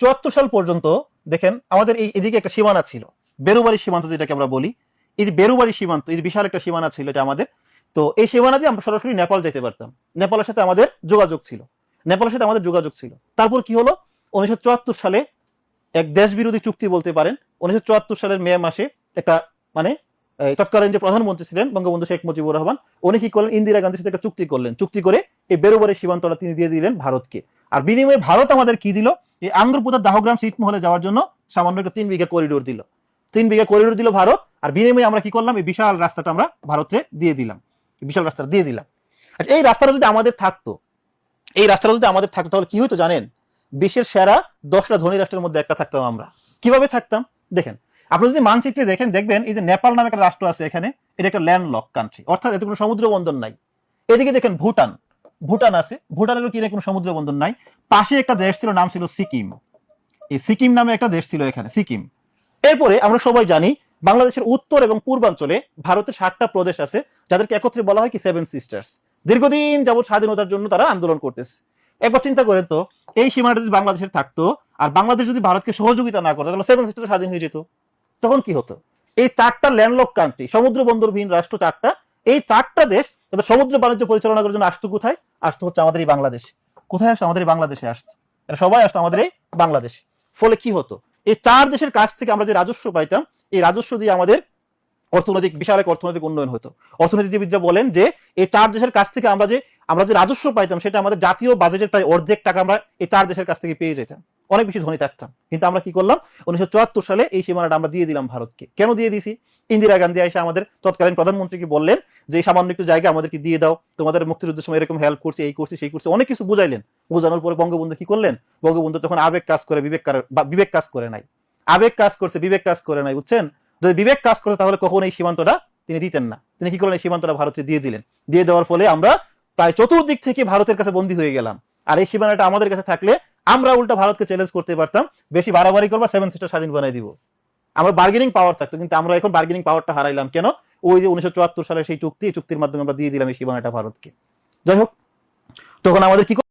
চুয়াত্তর সাল পর্যন্ত, দেখেন, আমাদের এই এদিকে একটা সীমানা ছিল। বেরুবাড়ি সীমান্ত যেটাকে আমরা বলি। এই যে বেরুবাড়ি সীমান্ত, এই বিশাল একটা সীমানা ছিল এটা আমাদের। তো এই সীমানা দিয়ে আমরা সরাসরি নেপাল যেতে পারতাম। নেপালের সাথে আমাদের যোগাযোগ ছিল। নেপালের সাথে আমাদের যোগাযোগ ছিল। তারপর কি হলো? উনিশশো চুয়াত্তর সালে এক দেশ বিরোধী চুক্তি বলতে পারেন। উনিশশো চুয়াত্তর সালের মে মাসে একটা মানে তৎকালীন যে প্রধানমন্ত্রী ছিলেন বঙ্গবন্ধু শেখ মুজিবুর রহমান, উনি কি করলেন? ইন্দিরা গান্ধীর সাথে একটা চুক্তি করলেন। চুক্তি করে এই বেরোবারি সীমান্তটা তিনি দিয়ে দিলেন ভারতকে। আর বিনিময়ে ভারত আমাদের কি দিল? এই আঙ্গুরপুতার দাহগ্রাম ছিটমহলে যাওয়ার জন্য সামান্য একটা তিন বিঘা করিডোর দিল। তিন বিঘা করিডোর দিল ভারত, আর বিনিময়ে আমরা কি করলাম? এই বিশাল রাস্তাটা আমরা ভারতে দিয়ে দিলাম। বিশাল রাস্তাটা দিয়ে দিলাম। আচ্ছা এই রাস্তাটা যদি আমাদের থাকতো, এই রাস্তাটা যদি আমাদের থাকতো, তাহলে কি হতো জানেন? বিশ্বের সেরা দশটা ধনী রাষ্ট্রের মধ্যে একটা থাকতাম আমরা। কীভাবে থাকতাম? দেখেন, আপনি যদি মানচিত্রে দেখেন, দেখবেন এই যে নেপাল নামে একটা রাষ্ট্র আছে এখানে। এটা একটা ল্যান্ড লক কান্ট্রি অর্থাৎ এতে কোনো সমুদ্র বন্দর নাই। এদিকে দেখেন ভুটান। ভুটান আছে। ভুটানেরও কি কোনো সমুদ্র বন্দর নাই? পাশে একটা দেশ ছিল, নাম ছিল সিকিম। এই সিকিম নামে একটা দেশ ছিল এখানে, সিকিম। এরপরে আমরা সবাই জানি, বাংলাদেশের উত্তর এবং পূর্বাঞ্চলে ভারতের ষাটটা প্রদেশ আছে, যাদেরকে একত্রে বলা হয় কি সেভেন সিস্টার্স দীর্ঘদিন যাবত স্বাধীনতার জন্য তারা আন্দোলন করতেছে। একবার চিন্তা করেন তো, এই সীমানাটা যদি বাংলাদেশের থাকতো, আর বাংলাদেশ যদি ভারতকে সহযোগিতা না করতো, তাহলে সেভেন সিস্টার স্বাধীন হয়ে যেত। তখন কি হতো? এই চারটা ল্যান্ডলক কান্ট্রি সমুদ্র বন্দরবিহীন রাষ্ট্র চারটা, এই চারটা দেশ তাদের সমুদ্র বাণিজ্য পরিচালনা করার জন্য আসতো কোথায়? আসতো হচ্ছে আমাদের এই বাংলাদেশ। কোথায় আসতো? আমাদের বাংলাদেশে আসতো। এরা সবাই আসতো আমাদের এই বাংলাদেশে। ফলে কি হতো? এই চার দেশের কাছ থেকে আমরা যে রাজস্ব পাইতাম, এই রাজস্ব দিয়ে আমাদের অর্থনৈতিক, বিশাল এক অর্থনৈতিক উন্নয়ন হতো। অর্থনীতিবিদরা বলেন যে, এই চার দেশের কাছ থেকে আমরা যে আমরা যে রাজস্ব পাইতাম, সেটা আমাদের জাতীয় বাজেটের প্রায় অর্ধেক টাকা আমরা এই চার দেশের কাছ থেকে পেয়ে যেতাম। অনেক বেশি ধনী থাকতাম। কিন্তু আমরা কি করলাম? উনিশশো চুয়াত্তর সালে এই সীমানাটা আমরা দিয়ে দিলাম ভারতকে। কেন দিয়ে দিয়েছি ইন্দিরা গান্ধী এসে আমাদের তৎকালীন প্রধানমন্ত্রীকে বললেন যে সামান্য একটু জায়গা আমাদেরকে দিয়ে দাও। তোমাদের মুক্তিযুদ্ধের সময় এরকম হেল্প করছে, এই করছে, সেই করছে। অনেক কিছু বুঝাইলেন। বোঝানোর পরে বঙ্গবন্ধু কি করলেন? বঙ্গবন্ধু তখন আবেগ কাজ করে, বিবেক বিবেক কাজ করে নাই। আবেগ কাজ করছে, বিবেক কাজ করে নাই, বুঝছেন? যদি বিবেক কাজ করতে তাহলে কখন এই সীমান্তটা তিনি দিতেন না। তিনি কি করলেন? এই সীমান্তটা ভারতকে দিয়ে দিলেন। দিয়ে দেওয়ার ফলে আমরা প্রায় চতুর্দিক থেকে ভারতের কাছে বন্দী হয়ে গেলাম। আর এই সীমানাটা আমাদের কাছে থাকলে আমরা উল্টা ভারতকে চ্যালেঞ্জ করতে পারতাম। বেশি বাড়াবাড়ি করবা সেভেন সিটার স্বাধীন বানাই দিব। আমরা বার্গেনিং পাওয়ার থাকতো, কিন্তু আমরা এখন বার্গেনিং পাওয়ারটা হারাইলাম। কেন? ওই যে উনিশশো চুয়াত্তর সালের সেই চুক্তি চুক্তির মাধ্যমে আমরা দিয়ে দিলাম এই সীমানাটা ভারতকে। যাই হোক, তখন আমাদের কি